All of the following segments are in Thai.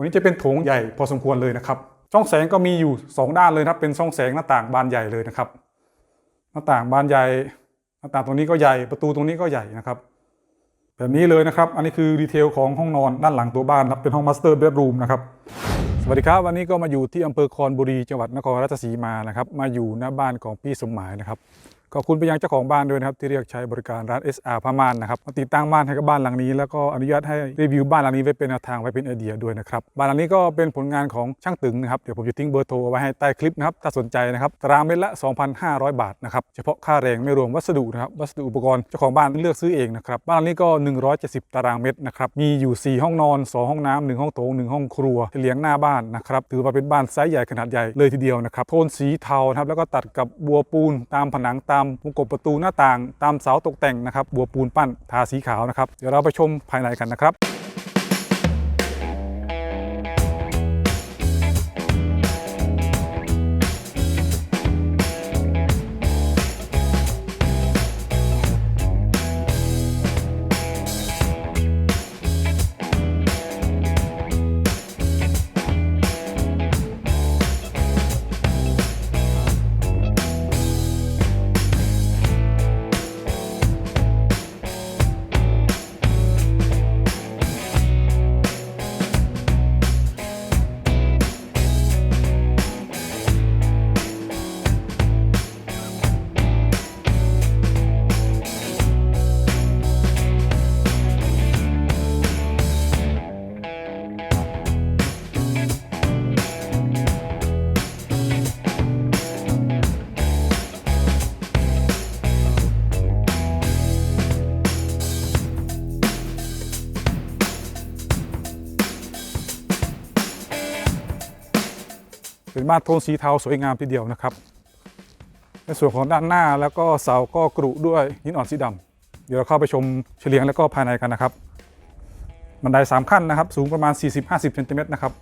วันนี้จะเป็นโถงใหญ่พอสมควรเลยนะครับ ช่องแสงก็มีอยู่ 2 ด้านเลยนะเป็นช่องแสงหน้าต่างบานใหญ่เลยนะครับ หน้าต่างบานใหญ่หน้าต่างตรงนี้ก็ใหญ่ประตูตรงนี้ก็ใหญ่นะครับแบบนี้เลยนะครับ อันนี้คือดีเทลของห้องนอนด้านหลังตัวบ้านนะครับเป็นห้องมาสเตอร์เบดรูมนะครับ สวัสดีครับ วันนี้ก็มาอยู่ที่อำเภอคอนบุรีจังหวัดนครราชสีมานะครับ มาอยู่หน้าบ้านของพี่สมหมายนะครับ ขอบคุณไปยังเจ้าของบ้านด้วยนะครับที่เรียกใช้บริการร้าน SR ผ้าม่านนะครับมาติดตั้งบ้านให้กับบ้านหลังนี้ แล้วก็อนุญาตให้รีวิวบ้านหลังนี้ไว้เป็นแนวทางไว้เป็นไอเดียด้วยนะครับบ้านหลังนี้ก็เป็นผลงานของช่างตึงนะครับเดี๋ยวผมจะทิ้งเบอร์โทรเอาไว้ให้ใต้คลิปนะครับถ้าสนใจนะครับตารางเมตรละ 2,500 บาทนะครับเฉพาะค่าแรงไม่รวมวัสดุนะครับวัสดุอุปกรณ์เจ้าของบ้านเลือกซื้อเองนะครับบ้านหลังนี้ก็ 170 ตารางเมตรนะครับมีอยู่ 4 ห้องนอน 2 ห้องน้ำหนึ่งห้องโถงหนึ่งห้องครัวเลี้ยงหน้าบ้านนะครับถือว่าเป็นบ้านไซส์ใหญ่ขนาดใหญ่เลยทีเดียวนะครับโทนสีเทาครับแล้วก็ตัดกับบัวปูนตามผนังตามวงกบประตูหน้าต่าง ตามเสาตกแต่งนะครับบัวปูนปั้นทาสีขาวนะครับเดี๋ยวเราไปชมภายในกันนะครับ เป็นบ้านโทนสีเทาสวยงามทีเดียวนะครับ ในส่วนของด้านหน้าแล้วก็เสาก็กรุด้วยหินอ่อนสีดำเดี๋ยวเราเข้าไปชมเฉลียงแล้วก็ภายในกันนะครับบันได3ขั้นนะครับ สูงประมาณ 40-50เซนติเมตรนะครับ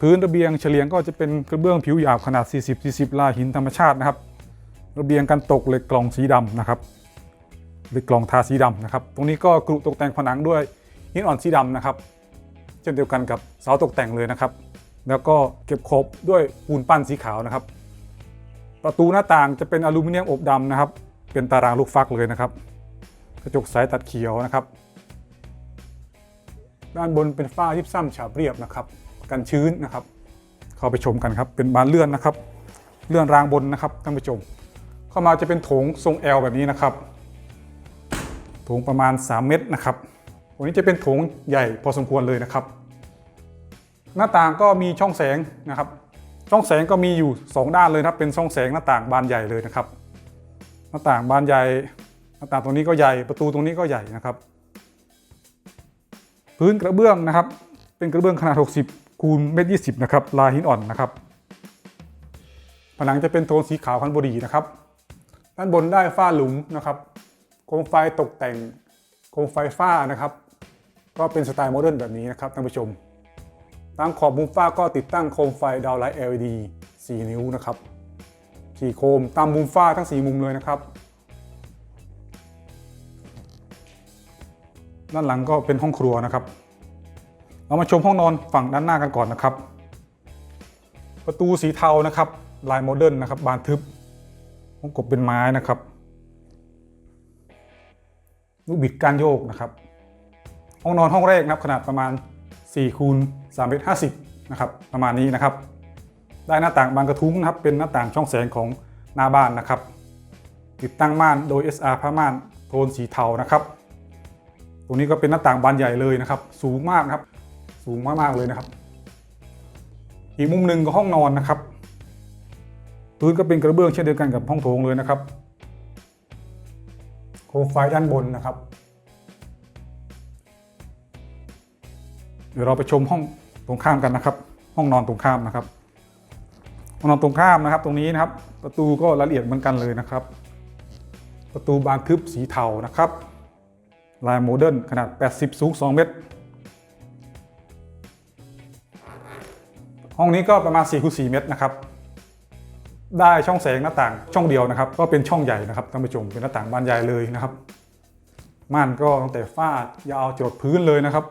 พื้นระเบียงเฉลียงก็จะเป็นกระเบื้องผิวหยาบขนาด 40-40 ลายหินธรรมชาตินะครับ ระเบียงกันตกเหล็กกล่องสีดำนะครับเหล็กกล่องทาสีดำนะครับ ตรงนี้ก็กรุตกแต่งผนังด้วยหินอ่อนสีดำนะครับ เช่นเดียวกันกับเสาตกแต่งเลยนะครับ แล้วก็เก็บครบด้วยปูนปั้นสีขาวนะครับ ประตูหน้าต่างจะเป็นอลูมิเนียมอบดำนะครับ เป็นตารางลูกฟักเลยนะครับ กระจกใสตัดเขียวนะครับ ด้านบนเป็นฝ้ายิบซ้ำฉาบเรียบนะครับ กันชื้นนะครับ เข้าไปชมกันครับ เป็นบานเลื่อนนะครับ เลื่อนรางบนนะครับท่านผู้ชม เข้ามาจะเป็นโถงทรงแอลแบบนี้นะครับ โถงประมาณ 3 เมตรนะครับวันนี้จะเป็นโถงใหญ่พอสมควรเลยนะครับ หน้าต่างก็มีช่องแสงนะครับ ช่องแสงก็มีอยู่ 2 ด้านเลยนะครับเป็นช่องแสงหน้าต่างบานใหญ่เลยนะครับ หน้าต่างบานใหญ่ หน้าต่างตรงนี้ก็ใหญ่ประตูตรงนี้ก็ใหญ่นะครับ พื้นกระเบื้องนะครับ เป็นกระเบื้องขนาด 60คูณเมตรยีนะครับลายหินอ่อนนะครับ ผนังจะเป็นโทนสีขาวคันบุรีนะครับ ด้านบนได้ฝ้าหลุมนะครับโคมไฟตกแต่งโคมไฟฟ้านะครับ ก็เป็นสไตล์โมเดิร์นแบบนี้นะครับท่านผู้ชม ตามขอบมุมฝ้าก็ติดตั้งโคมไฟดาวไลท์ LED 4 นิ้วนะครับขี่โคมตามมุมฝ้าทั้ง 4 มุมเลยนะครับ ด้านหลังก็เป็นห้องครัวนะครับ เรามาชมห้องนอนฝั่งด้านหน้ากันก่อนนะครับ ประตูสีเทานะครับลายโมเดิร์นนะครับบานทึบห้องกบเป็นไม้นะครับลูกบิดการโยกนะครับ ห้องนอนห้องแรกนะครับขนาดประมาณ 4คูณ3เมตร50นะครับประมาณนี้นะครับ ได้หน้าต่างบานกระทุ้งนะครับเป็นหน้าต่างช่องแสงของหน้าบ้านนะครับ ติดตั้งม่านโดย SR ผ้าม่านโทนสีเทานะครับ ตรงนี้ก็เป็นหน้าต่างบานใหญ่เลยนะครับ สูงมากนะครับ สูงมากๆเลยนะครับ อีกมุมหนึ่งก็ห้องนอนนะครับ พื้นก็เป็นกระเบื้องเช่นเดียวกันกับห้องโถงเลยนะครับ โคมไฟด้านบนนะครับ ดี๋ยวเราไปชมห้องตรงข้ามกันนะครับ ห้องนอนตรงข้ามนะครับ ห้องนอนตรงข้ามนะครับ ตรงนี้นะครับ ประตูก็ละเอียดเหมือนกันเลยนะครับ ประตูบานทึบสีเทานะครับ ลายโมเดิร์นขนาด 80 สูง 2 เมตร ห้องนี้ก็ประมาณ4คูณ4เมตรนะครับ ได้ช่องแสงหน้าต่างช่องเดียวนะครับ ก็เป็นช่องใหญ่นะครับท่านผู้ชมเป็นหน้าต่างบานใหญ่เลยนะครับม่านก็ตั้งแต่ฝ้ายาวจดพื้นเลยนะครับ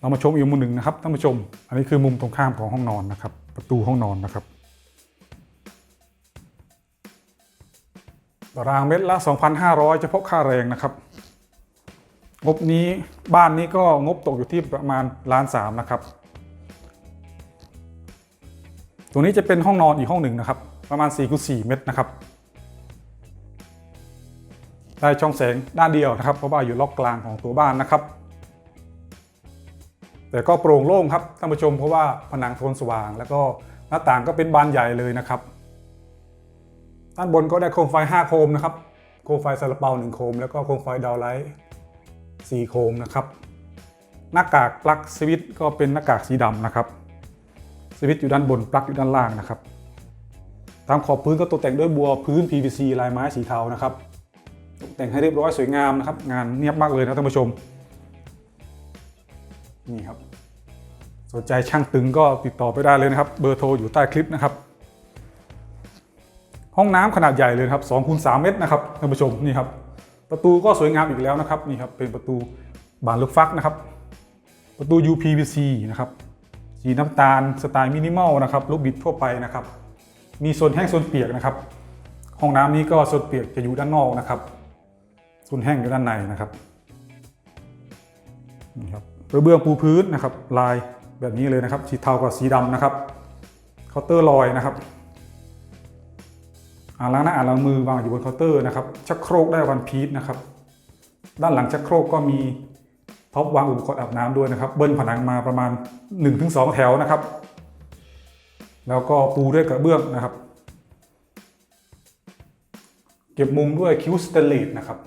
เรามาชมอีกมุมหนึ่งนะครับท่านผู้ชม อันนี้คือมุมตรงข้ามของห้องนอนนะครับ ประตูห้องนอนนะครับตารางเมตรละ 2,500 เฉพาะค่าแรงนะครับ งบนี้บ้านนี้ก็งบตกอยู่ที่ประมาณล้านสามนะครับ ตรงนี้จะเป็นห้องนอนอีกห้องหนึ่งนะครับ ประมาณ4คูณ4เมตรนะครับ ได้ช่องแสงด้านเดียวนะครับ เพราะว่าอยู่ล็อกกลางของตัวบ้านนะครับ แต่ก็โปร่งโล่งครับท่านผู้ชมเพราะว่าผนังโทนสว่าง แล้วก็หน้าต่างก็เป็นบานใหญ่เลยนะครับด้านบนก็ได้โคมไฟ 5 โคมนะครับโคมไฟซาลาเปา1โคม แล้วก็โคมไฟดาวไลท์4โคมนะครับหน้ากากปลั๊กสวิตช์ก็เป็นหน้ากากสีดำนะครับสวิตช์อยู่ด้านบนปลั๊กอยู่ด้านล่างนะครับตามขอบพื้นก็ตกแต่งด้วยบัวพื้น PVC ลายไม้สีเทานะครับตกแต่งให้เรียบร้อยสวยงามนะครับงานเนียบมากเลยนะท่านผู้ชม นี่ครับ สนใจช่างตึงก็ติดต่อไปได้เลยนะครับ เบอร์โทรอยู่ใต้คลิปนะครับ ห้องน้ำขนาดใหญ่เลยครับ2คูณ3เมตรนะครับท่านผู้ชมนี่ครับ ประตูก็สวยงามอีกแล้วนะครับนี่ครับเป็นประตูบานลูกฟักนะครับ ประตู UPVC นะครับสีน้ำตาลสไตล์มินิมอลนะครับลูกบิดทั่วไปนะครับ มีโซนแห้งโซนเปียกนะครับ ห้องน้ำนี้ก็โซนเปียกจะอยู่ด้านนอกนะครับโซนแห้งอยู่ด้านในนะครับนี่ครับ กระเบื้องปูพื้นนะครับ ลายแบบนี้เลยนะครับสีเทากับสีดำนะครับเคาน์เตอร์ลอยนะครับอ่างล้างหน้าอ่างล้างมือวางอยู่บนเคาน์เตอร์นะครับชักโครกได้วันพีชนะครับ ด้านหลังชักโครกก็มีท็อปวางอุปกรณ์อาบน้ำด้วยนะครับ เบิ้ลผนังมาประมาณ 1-2 แถวนะครับ แล้วก็ปูด้วยกระเบื้องนะครับ เก็บมุมด้วยคิวสเตนเลสนะครับ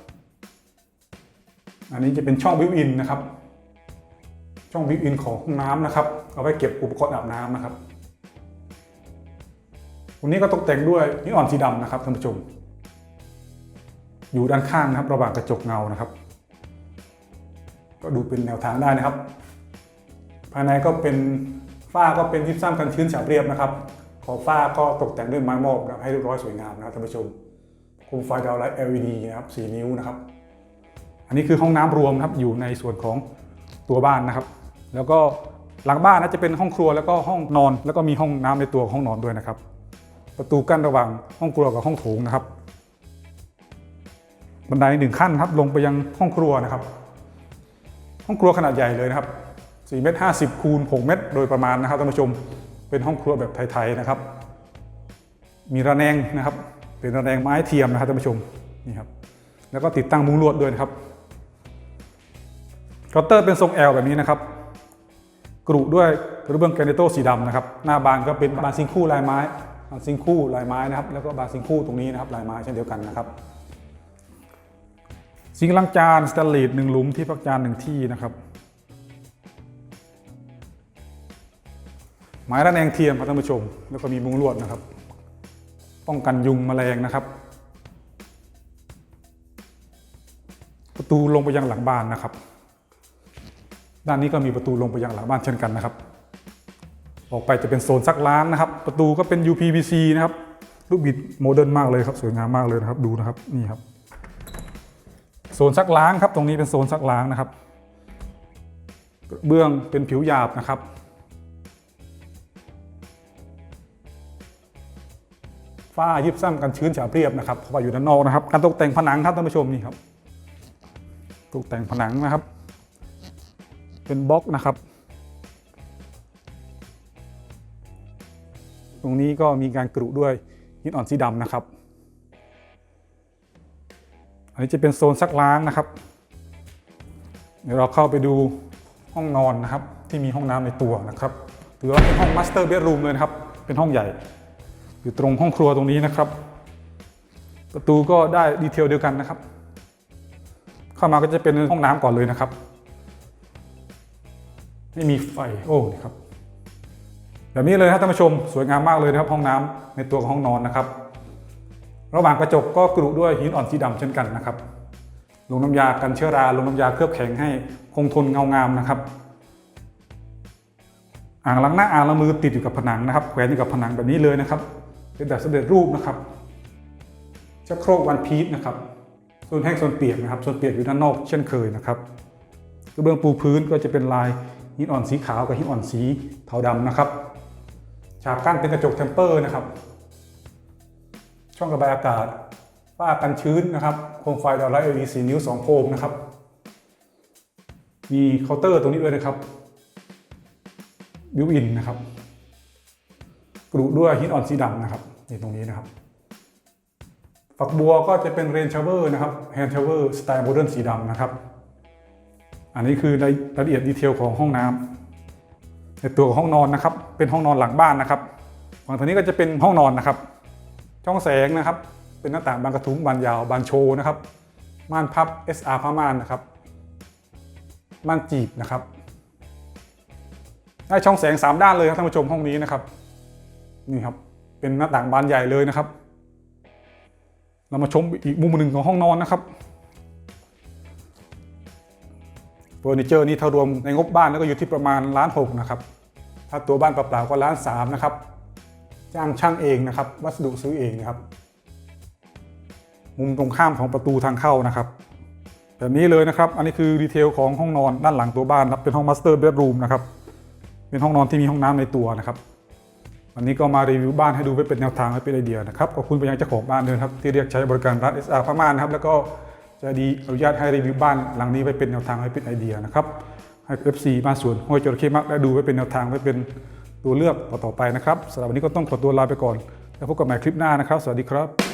อันนี้จะเป็นช่องวิวอินนะครับ ช่องวิวอินของห้องน้ำนะครับ เอาไว้เก็บอุปกรณ์อาบน้ำนะครับวันนี้ก็ตกแต่งด้วยนิออนสีดำนะครับท่านผู้ชม อยู่ด้านข้างนะครับ ระหว่างกระจกเงานะครับ ก็ดูเป็นแนวทางได้นะครับ ภายในก็เป็นฝ้าก็เป็นยิปซัมกันชื้นฉาบเรียบนะครับ ขอบฝ้าก็ตกแต่งด้วยไม้มอบนะครับให้เรียบร้อยสวยงามนะครับท่านผู้ชมโคมไฟดาวไลท์ LED นะครับ4นิ้วนะครับ อันนี้คือห้องน้ำรวมนะครับอยู่ในส่วนของตัวบ้านนะครับ แล้วก็หลังบ้านนะจะเป็นห้องครัวแล้วก็ห้องนอน แล้วก็มีห้องน้ำในตัวห้องนอนด้วยนะครับ ประตูกั้นระหว่างห้องครัวกับห้องโถงนะครับ บันไดหนึ่งขั้นครับลงไปยังห้องครัวนะครับ ห้องครัวขนาดใหญ่เลยนะครับ4เมตร50คูณ6เมตรโดยประมาณนะครับท่านผู้ชมเป็นห้องครัวแบบไทยๆนะครับ มีระแนงนะครับ เป็นระแนงไม้เทียมนะครับท่านผู้ชมนี่ครับแล้วก็ติดตั้งมุ้งลวดด้วยนะครับเคาน์เตอร์เป็นทรง L แบบนี้นะครับ กรุด้วยกระเบื้องแกรนิโตสีดำนะครับ หน้าบานก็เป็นบานซิงคู่ลายไม้บานซิงคู่ลายไม้นะครับ แล้วก็บานซิงคู่ตรงนี้นะครับลายไม้เช่นเดียวกันนะครับซิงค์ล้างจานสแตนเลสหนึ่งหลุมที่พักจานหนึ่งที่นะครับไม้ระแนงเทียมครับท่านผู้ชม แล้วก็มีมุ้งลวดนะครับ ป้องกันยุงแมลงนะครับ ประตูลงไปยังหลังบ้านนะครับ ด้านนี้ก็มีประตูลงไปยังหลังบ้านเช่นกันนะครับ ออกไปจะเป็นโซนซักล้างนะครับ ประตูก็เป็น UPVC นะครับลูกบิดโมเดิร์นมากเลยครับสวยงามมากเลยนะครับดูนะครับนี่ครับโซนซักล้างครับ ตรงนี้เป็นโซนซักล้างนะครับเบื้องเป็นผิวหยาบนะครับ ฝ้ายิบซ้ำกันชื้นฉาบเรียบนะครับเพราะว่าอยู่ด้านนอกนะครับ การตกแต่งผนังครับท่านผู้ชมนี่ครับ ตกแต่งผนังนะครับ เป็นบล็อกนะครับ ตรงนี้ก็มีการกรุด้วยหินอ่อนสีดำนะครับ อันนี้จะเป็นโซนซักล้างนะครับ เดี๋ยวเราเข้าไปดูห้องนอนนะครับ ที่มีห้องน้ำในตัวนะครับถือว่าเป็นห้องมาสเตอร์เบดรูมเลยนะครับ เป็นห้องใหญ่ อยู่ตรงห้องครัวตรงนี้นะครับ ประตูก็ได้ดีเทลเดียวกันนะครับ เข้ามาก็จะเป็นห้องน้ำก่อนเลยนะครับ ไม่มีไฟโอ้นี่ครับแบบนี้เลยครับท่านผู้ชมสวยงามมากเลยนะครับห้องน้ำในตัวของห้องนอนนะครับ ระหว่างกระจกก็กรุด้วยหินอ่อนสีดำเช่นกันนะครับลงน้ำยากันเชื้อราลงน้ำยาเคลือบแข็งให้คงทนเงางามนะครับ อ่างล้างหน้าอ่างล้างมือติดอยู่กับผนังนะครับแขวนอยู่กับผนังแบบนี้เลยนะครับ เป็นแบบสำเร็จรูปนะครับชักโครกวันพีชนะครับโซนแห้งโซนเปียกนะครับโซนเปียกอยู่ด้านนอกเช่นเคยนะครับกระเบื้องปูพื้นก็จะเป็นลาย หินอ่อนสีขาวกับหินอ่อนสีเทาดำนะครับ ฉากกั้นเป็นกระจกเทมเปอร์นะครับ ช่องระบายอากาศฝ้ากันชื้นนะครับ โคมไฟดาวไลท์ LED 4นิ้ว 2 โคมนะครับ มีเคาน์เตอร์ตรงนี้ด้วยนะครับบิวอินนะครับ กรุด้วยหินอ่อนสีดำนะครับนี่ตรงนี้นะครับ ฝักบัวก็จะเป็นเรนชาเวอร์นะครับแฮนด์ชาเวอร์สไตล์โมเดิร์นสีดำนะครับ อันนี้คือรายละเอียดดีเทลของห้องน้ำในตัวของห้องนอนนะครับ เป็นห้องนอนหลังบ้านนะครับฝั่งทางนี้ก็จะเป็นห้องนอนนะครับ ช่องแสงนะครับ เป็นหน้าต่างบานกระทุ้งบานยาวบานโชว์นะครับ ม่านพับ SR ผ้าม่านนะครับ ม่านจีบนะครับ ได้ช่องแสง 3 ด้านเลยครับท่านผู้ชมห้องนี้นะครับ นี่ครับ เป็นหน้าต่างบานใหญ่เลยนะครับ เรามาชมอีกมุมหนึ่งของห้องนอนนะครับ เฟอร์นิเจอร์นี่ถ้ารวมในงบบ้านแล้วก็อยู่ที่ประมาณล้านหกนะครับ ถ้าตัวบ้านเปล่าๆก็ล้านสามนะครับ จ้างช่างเองนะครับ วัสดุซื้อเองนะครับ มุมตรงข้ามของประตูทางเข้านะครับ แบบนี้เลยนะครับ อันนี้คือดีเทลของห้องนอนด้านหลังตัวบ้านครับเป็นห้องมาสเตอร์เบดรูมนะครับ เป็นห้องนอนที่มีห้องน้ำในตัวนะครับ วันนี้ก็มารีวิวบ้านให้ดูไว้เป็นแนวทางให้เป็นไอเดียนะครับ ขอบคุณไปยังเจ้าของบ้านด้วยครับที่เรียกใช้บริการร้าน SR พม่านะครับ แล้วก็ จะดีอนุญาตให้รีวิวบ้านหลังนี้ไว้เป็นแนวทางให้เป็นไอเดียนะครับให้ FC บ้านสวนห้วยจระเข้มักได้ดูไว้เป็นแนวทางไว้เป็นตัวเลือกต่อๆไปนะครับสำหรับวันนี้ก็ต้องขอตัวลาไปก่อน แล้วพบกันใหม่คลิปหน้านะครับ สวัสดีครับ